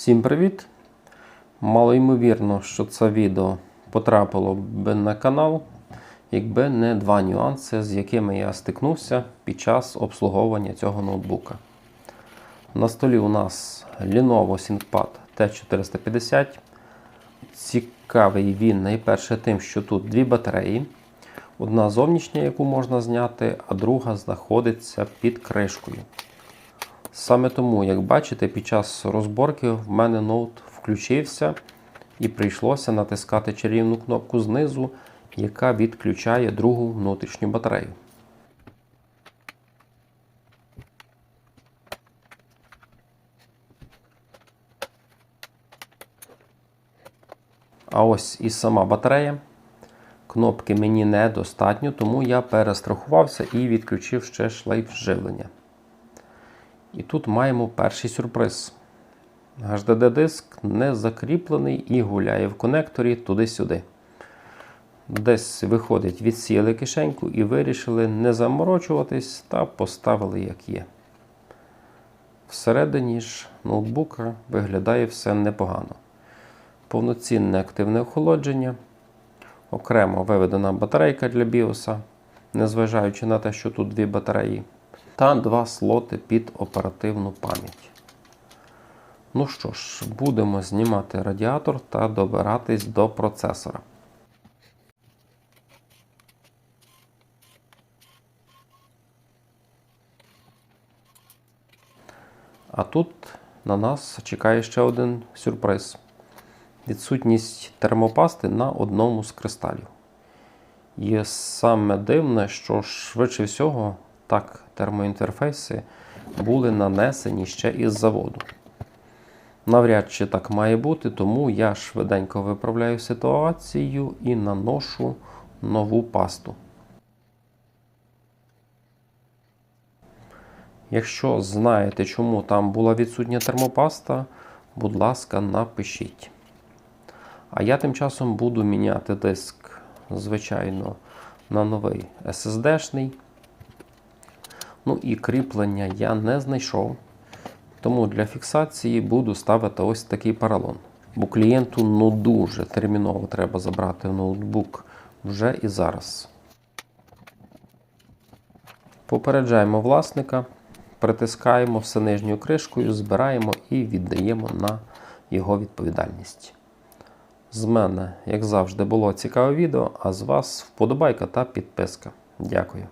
Всім привіт! Мало ймовірно, що це відео потрапило б на канал, якби не два нюанси, з якими я стикнувся під час обслуговування цього ноутбука. На столі у нас Lenovo ThinkPad T450. Цікавий він найперше тим, що тут дві батареї. Одна зовнішня, яку можна зняти, а друга знаходиться під кришкою. Саме тому, як бачите, під час розборки в мене ноут включився і прийшлося натискати чарівну кнопку знизу, яка відключає другу внутрішню батарею. А ось і сама батарея. Кнопки мені недостатньо, тому я перестрахувався і відключив ще шлейф живлення. І тут маємо перший сюрприз. HDD-диск не закріплений і гуляє в конекторі туди-сюди. Десь виходить, відсіяли кишеньку і вирішили не заморочуватись та поставили як є. Всередині ж ноутбука виглядає все непогано. Повноцінне активне охолодження, окремо виведена батарейка для BIOS, незважаючи на те, що тут дві батареї та два слоти під оперативну пам'ять. Ну що ж, будемо знімати радіатор та добиратись до процесора. А тут на нас чекає ще один сюрприз: відсутність термопасти на одному з кристалів. І саме дивне, що швидше всього так термоінтерфейси були нанесені ще із заводу. Навряд чи так має бути, тому я швиденько виправляю ситуацію і наношу нову пасту. Якщо знаєте, чому там була відсутня термопаста, будь ласка, напишіть. А я тим часом буду міняти диск, звичайно, на новий SSD-шний. Ну і кріплення я не знайшов. Тому для фіксації буду ставити ось такий паралон. Бо клієнту ну дуже терміново треба забрати ноутбук вже і зараз. Попереджаємо власника, притискаємо все нижньою кришкою, збираємо і віддаємо на його відповідальність. З мене, як завжди, було цікаве відео, а з вас вподобайка та підписка. Дякую.